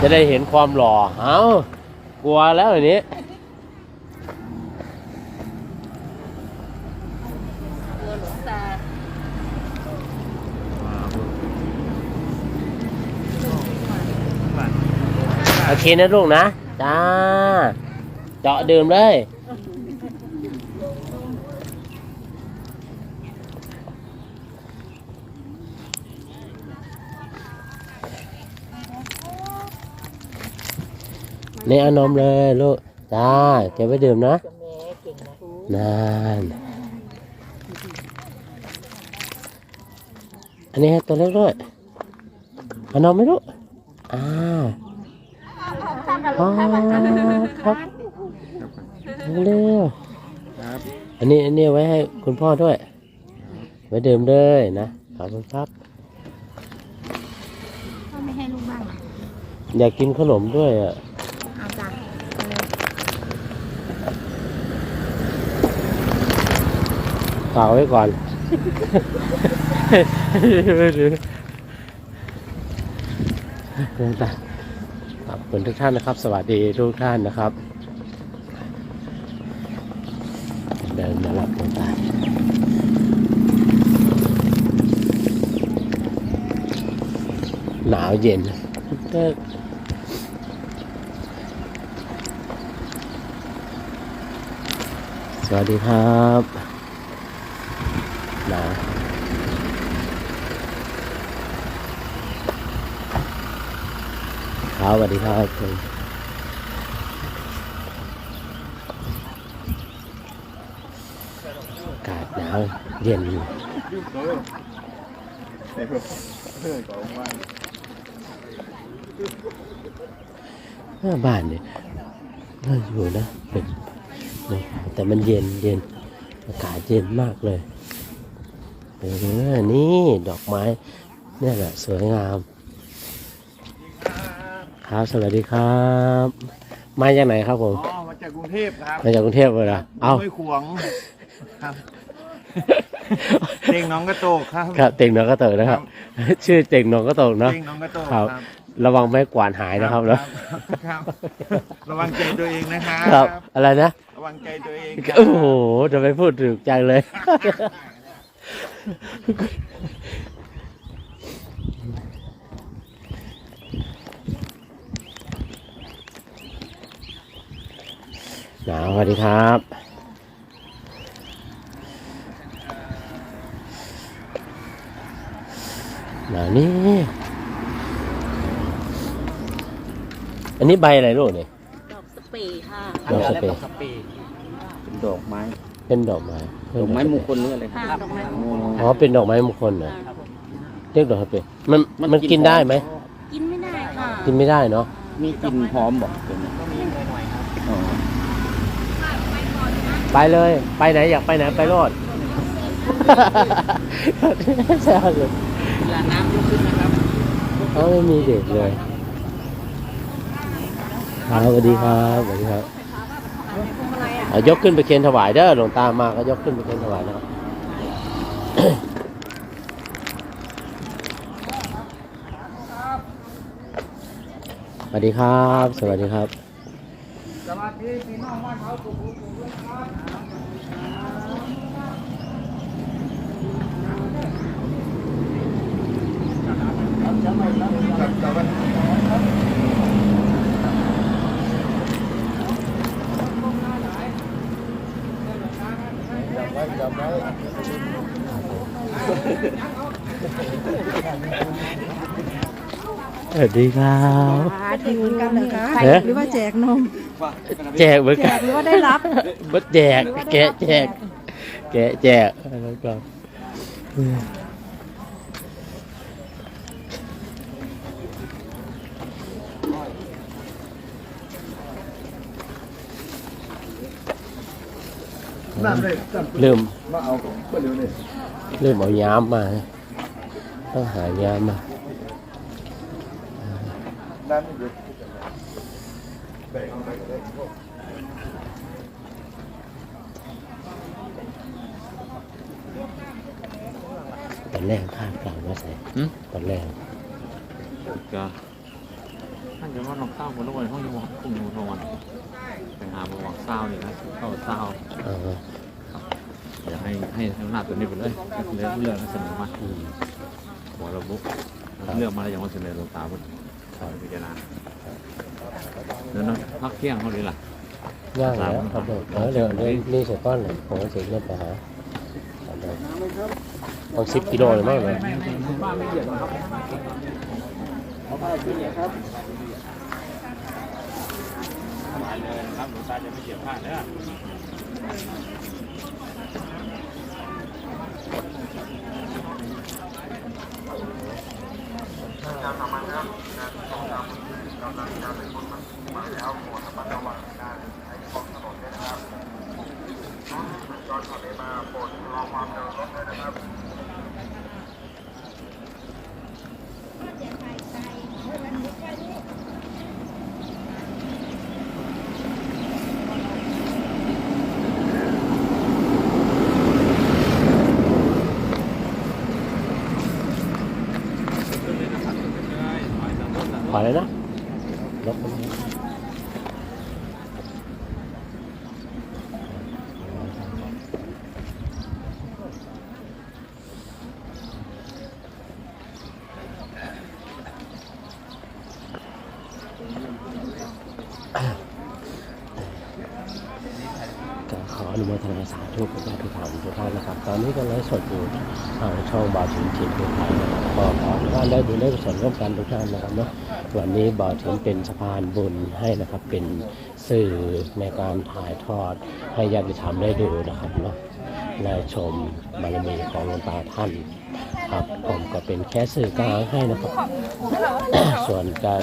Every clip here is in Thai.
จะได้เห็นความหล่อ เอากลัวแล้วอันนี้ ตัวหลวงตาโอเคนะลูกนะ จ้า เจาะดื่มเลย นี่เอานมเลยลูกจ้าเก็บไว้ดื่มนะกับแม่เก่งนะนานอันนี้ให้ตัวเล็กด้วยเอานมไหมลูกอ้าวอ๋อครับเร็วครับอันนี้อันนี้ไว้ให้คุณพ่อด้วย ไว้ดื่มเลยนะขอบคุณครับก็ไม่ให้ลูกบ้างอยากกินขนมด้วยอะเอาจ้ะฝากไว้ก่อน ขอบคุณทุกท่านนะครับ สวัสดีทุกท่านนะครับ เดินมารับหลวงตาหนาวเย็น สวัสดีครับนาวครับสวัสดีครับผมอากาศหนาวเย็นออเออเออก่บ้านเนี่ยน่าอยู่นะเป็น นี่แต่มันเย็นเย็นอากาศเย็นมากเลยเออนี่ดอกไม้เนี่ยแหละสวยงาม ครับสวัสดีครับ มาจากไหนครับผมอ๋อมาจากกรุงเทพครับมาจากกรุงเทพเลยเหรอเอ้าไม่ขวงครับเต่งน้องกระโตกครับครับเต่งน้องกระเตกนะครับ ชื่อเต่งน้องกระเตกเนาะเต่งน้องกระโตกครับระวังไม่ให้กวาดหายนะครับเนาะครับระวังใจตัวเองนะครับครับอะไรนะระ วังใจตัวเองโอ้โหจะไปพูดถึงจังเลย หนาวสวัสดีครับ หนาวนี่ อันนี้ใบอะไรลูกเนี่ยดอกสเปรย์ค่ะ ดอกสเปรย์เป็น ดอกไม้เป็นดอกไม้ดอกไม้มงคลหรืออะไรค่ะดอกไม้อ๋อเป็นดอกไม้มงคลเหรอค่ะเรียกดอกสเปรย์มันมันกินได้ไหมกินไม่ได้ค่ะกินไม่ได้เนาะมีกลิ่นหอมบอกเป็นอ๋อไปเลยไปไหนอยากไปไหนไปรอดแซวเลยเวลาน้ำยกขึ้นนะครับเขาไม่มีเด็กเลยครับสวัสดีครับสวัสดีครับเอา ยกขึ้นไปเคนถวายเด้อหลวงตามาก็ยกขึ้นไปเคนถวายนะครับสวัสดีครับ สวัสดีครับสวัสดีพี่น้องบ้านเขาสุขุมสุขครับ สวัสดีครับแจกเหมือนกันเหรอคะเอ๊ะหรือว่าแจกนม แจกเหมือนแจกันกหรือว่าได้รับบัดแจก แกะแจก แกะแจกแล้วก็น้ำเลย เริ่มมาเอาของเพื่อนเร็วเลยเริ่มเอาย้ำมา ต้องหาย้ำมาน้ำนี่เดี๋ยวแบ่งเอาไปก็ได้ตอนแรกคาดกลางว่าใส่ตอนแรกก็ดี๋ยวว่าน้องเศร้าคนละวันห้องอยู่ห้องอยู่ทวันไปหาบวกเศร้านี่นะเข้าเศร้าเอออยาก ให้ให้ให้หน้าตัวนี้ไปเลยเรื่องเรื่องเสนอมาอืมหัวระบุเรื่องมาแล้วยังว่าเสนอหลวงตาพุทธพิจารณาเดี๋ยวนะพักเที่ยงเขาดีล่ะย่างแล้วครับเดี๋ยวเออเดี๋ยวเดี๋ยวนี่เสร็จก้อนเลยผมก็จะเล่นไปหาเอาเลยเอาสิบกิโลเลยมั้งเลยบ้านไม่เดือดนะครับสบายเลยนะครับหลวงตาจะไม่เกี่ยวพลาดนะ ข อเลยนะลบมันก็ขออนุโมทนาสาธุกับญาติธรรมทุกท่านนะครับ ตอนนี้ก็ไลฟ์สดอยู่ทางช่องบาถินถิ่นทุกท่านะครับก็ขอทุกท่านได้บุญได้กุศลร่วมกันทุกท่านนะครับเนาะ วันนี้บาถินเป็นสะพานบุญให้นะครับ เป็นสื่อในการถ่ายทอดให้ญาติธรรมได้ดูนะครับเนาะและชมบารมีของหลวงตาท่านครับผมก็เป็นแค่สื่อกลางให้นะครับ ส่วนการ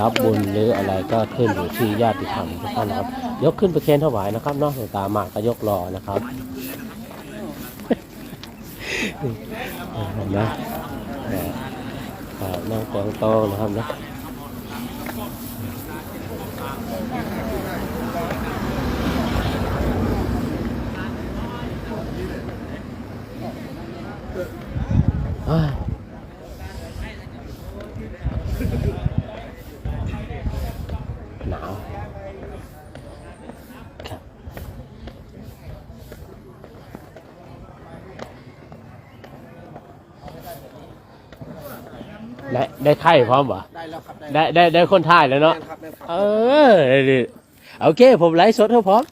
รับบุญหรืออะไรก็ขึ้นอยู่ที่ญาติธรรมทุกท่านนะครับ ยกขึ้นไปเคนถวายนะครับเนอกหลวงตามากก็ยกรอนะครับนไหมครับนั่งแตงโตนะครับนะ หนาว ได้ได้ไข่พร้อมป่ะได้แล้วครับได้ได้ได้ได้คนถ่ายแล้วเนาะครับได้ครับเออนี่โอเค ผมไลฟ์สดเท่าพร้อม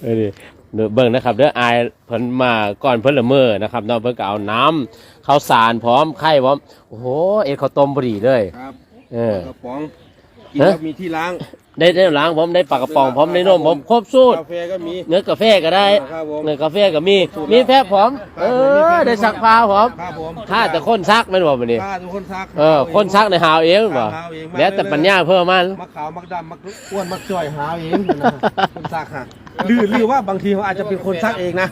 เออนี่เดี๋ยวเบิ่งนะครับเด้ออายเพิ่นมาก่อนเพิ่นละเมอนะครับเนาะเพิ่นก็เอาน้ำข้าวสารพร้อมไข่พร้อมโอ้โหเอ็ดข้าวต้มพอดีเลยครับเออกระป๋องกินฮะแล้วมีที่ล้าง ได้ได้ล้างพร้อมได้ปลากระป๋องพร้อมได้นมพร้อมครบสูตรกาแฟก็มี เนื้อกาแฟก็ได้ ครับผม เนื้อกาแฟก็มี มีแพะพร้อมเออได้ซักผ้าพร้อมครับผมถ้าแต่คนซักแม่นบ่บัดนี้ถ้าทุกคนซักเออคนซักในหาวเองบ่หาเองมาแล้วแต่ปัญญาเพิ่มมันมักขาวมักดำมักอ้วนมักจ่อยหาเองนะคนซักฮะหรือหรือว่าบางทีเขาอาจจะเป็นคนซักเองนะ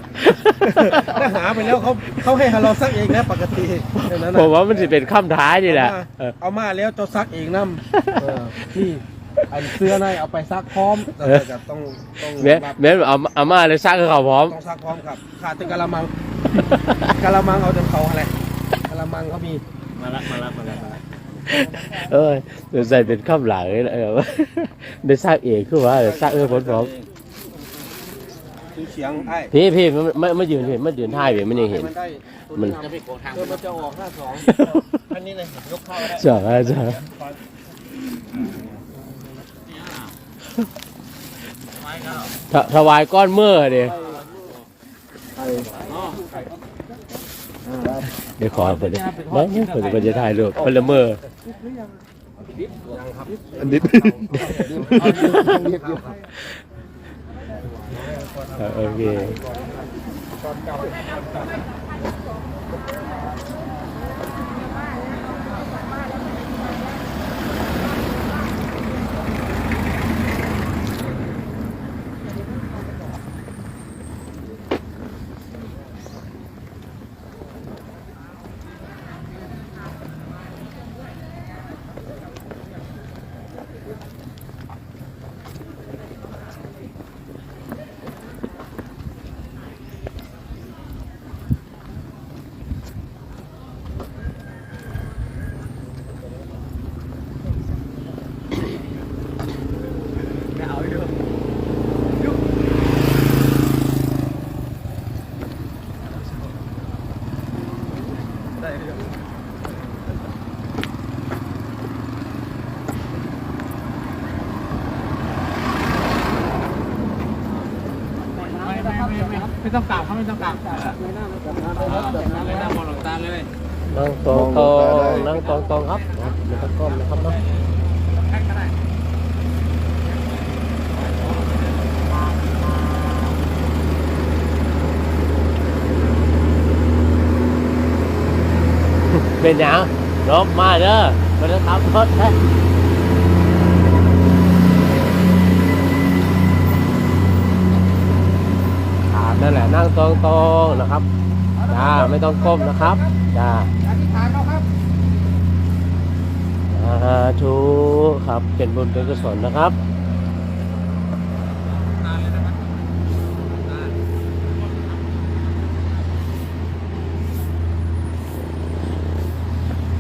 ถ้าหาไปแล้วเขาเขาให้เราซักเองนะปกติอย่างนั้นผนะมว่ามันสิเป็นคำท้ายนี่แหละเออเอามาแล้วเจะซักเองน้ำเออนี่ อันเสื้อในเอาไปซักพร้อมแต่จะต้องต้องแม่แม่เอาเอามาเลยซักให้เขาพร้อมต้องซักพร้อมครับขาดแต่กะละมังกะละมังเอาแต่เขาอะไรกะละมังเขามีมาละมาละมาละมาละเออเดี๋ยวใส่เป็นคำหลังเลยนะเออได้ซักเองคือว่าเดี๋ยวซักเออผลพร้อมดูเสียงไอ้พี่พี่มันไม่ไม่ยืนเห็นมันยืนท่ายเห็นมันยังเห็น มันได้มันจะไปโกงทางเออมันจะออกหน้าสองอันนี้เลยยกเข้าได้จ้าจ้า ถถวายก้อนเมื่อเดียเดี๋ยวขอเปิดดิไม่เปิดเปิดจะถ่ายรูปคนละเมื่ออันนี้เออโอเค ต้องกล่าวเขาไม่ต้องกล่าวเลยหน้ามองหลวงตาเลยนั่งตรงตรงนั่งตรงตรงครับไม่ต้องก้มนะครับเนาะเป็นหยังรบมาเด้อมาเด้อครับรถแท้อ่า นั่นแหละนั่งตรงตรงๆนะครับจ้าไม่ต้องก้มนะครับจ้าสาธุครับเป็นบุญเป็นกุศลนะครับ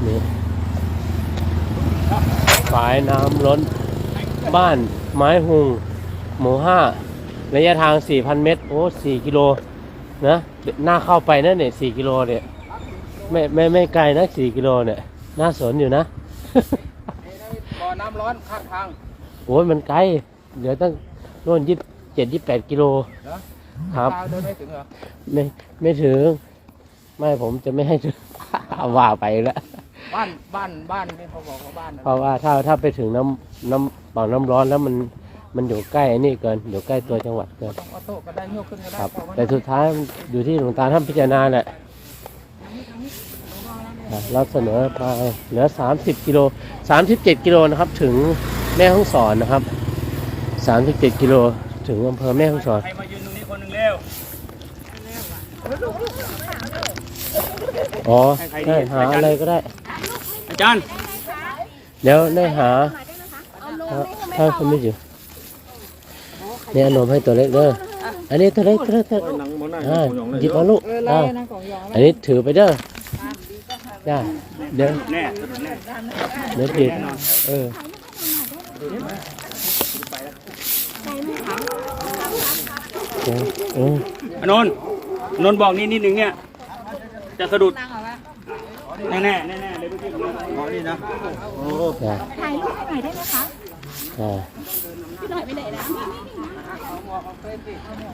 นี่ฝายน้ำล้นบ้านไม้หุงหมู่ห้า ระยะทาง 4,000 เมตร โอ้4กิโลนะหน้าเข้าไปนั่นเนี่ย4กิโลเนี่ยไม่ไม่ไม่ไกลนะ4กิโลเนี่ยน่าสนอยู่นะบ่อน้ำร้อนข้างทางโอ้ยมันไกลเดี๋ยวตั้งโน่นยี่เจ็ดยี่แปดกิโลครับตาเดินไม่ถึงเหรอไม่ไม่ถึง ไม่ผมจะไม่ให้ถึงเอาว่าไปแล้วบ้านบ้านบ้านนี่เขาบอกว่าบ้านเพราะว่าถ้าถ้าไปถึงน้ำน้ำปากน้ำร้อนแล้วมัน มันอยู่ใกล้ไอ้นี่เกินอยู่ใกล้ตัวจังหวัดเกินต้องออโต้ก็ได้โยกขึ้นก็ได้ครับเพราะว่าแต่สุดท้ายมันอยู่ที่หลวงตาท่านพิจารณาแหละอะเราเสนอไปเหลือ 30กิโล37กิโลนะครับ ถึงแม่ห้องสอนนะครับ37กิโลถึงอำเภอแม่ห้องสอนใครมายืนตรงนี้คนหนึ่งเร็วอ๋อได้หาอะไรก็ได้ อาจารย์ เดี๋ยวได้หาถ้าถ้าคุณไม่อยู่ เนี่ยเอานมให้ตัวเล็กเด้ออันนี้ตัวเล็กตัวเล็กตัวเล็กอ่าหยิบเอาลูกเออไล่อ่านะของยองอันนี้ถือไปเด้อจ้าเดี๋ยวแน่เดี๋ยวผิดเออเออเอออนนท์อนนท์บอกนี่นิดนึงเนี่ยจะสะดุดแน่แน่แน่แน่เดี๋ยวพี่ผมอ๋อนี่นะโอ้จ้าถ่ายรูปให้หน่อยได้ไหมคะจ้าพี่หน่อยไปไหนนะ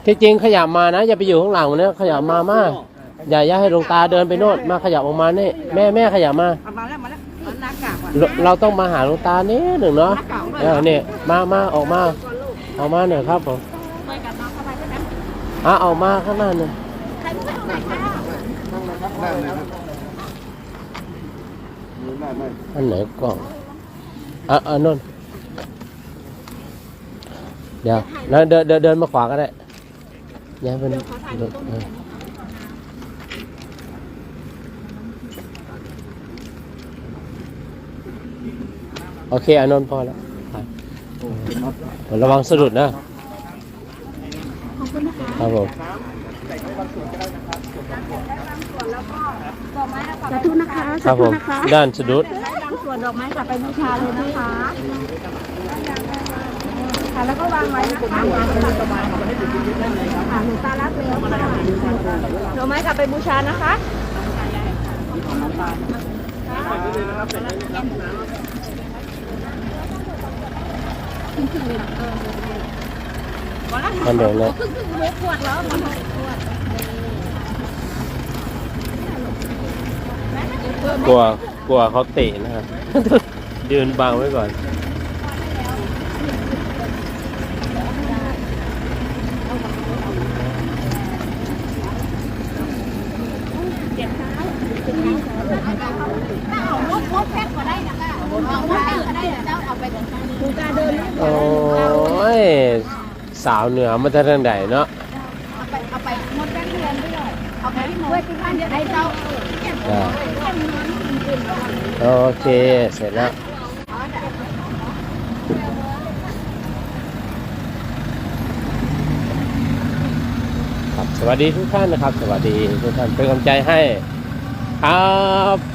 ที่จริงขยับมานะ อย่าไปอยู่ข้างหลังนะขยับมามาอย่าอย่าให้หลวงตาเดินไปโน่นมาขยับออกมานี่แม่แม่ขยับมามาแล้วมาแล้วมันหน้ากากว่ะเราเราต้องมาหาหลวงตานิดหนึ่งเนาะเออเนี่ยมามาออกมาออกมาหน่อยครับผมไปกับน้องเข้าไปใช่ไหมอะออกมาข้างหน้าหน่อยถ่ายรูปให้หน่อยค่ะได้เลยครับได้ได้อันไหนกล่องอะอะนน เดี๋ยวแล้วเดินเดินเดินมาขวาก็ได้ย้ายเป็นเออโอเคอานนท์พอแล้วระวังสะดุดนะ ครับผมสาธุนะคะครับผมด้านสะดุดส่วนดอกไม้กลับไปบูชาเลยนะคะ ค่ะแล้วก็วางไว้นะคะวางไว้ตรงนี้ค่ะหนูตารับแล้วค่ะดอกไม้กลับไปบูชานะคะมันเดี๋ยวเลยขวดแล้วมันขวดกลัวกลัวเขาเตะนะครับ ยืนบังไว้ก่อน เอางดงดแพ็คก็ได้นะคะเอางดแพ็คก็ได้เจ้าเอาไปดูการเดิน โอ้ย สาวเหนือมาทางไหนเนาะเอาไปเอาไปงดแพ็คเรียนด้วยเอาไปที่หมดที่บ้านให้เจ้าอ่าโอเค เสร็จแล้วครับสวัสดีทุกท่านนะครับ สวัสดีทุกท่านเป็นกำลังใจให้ครับ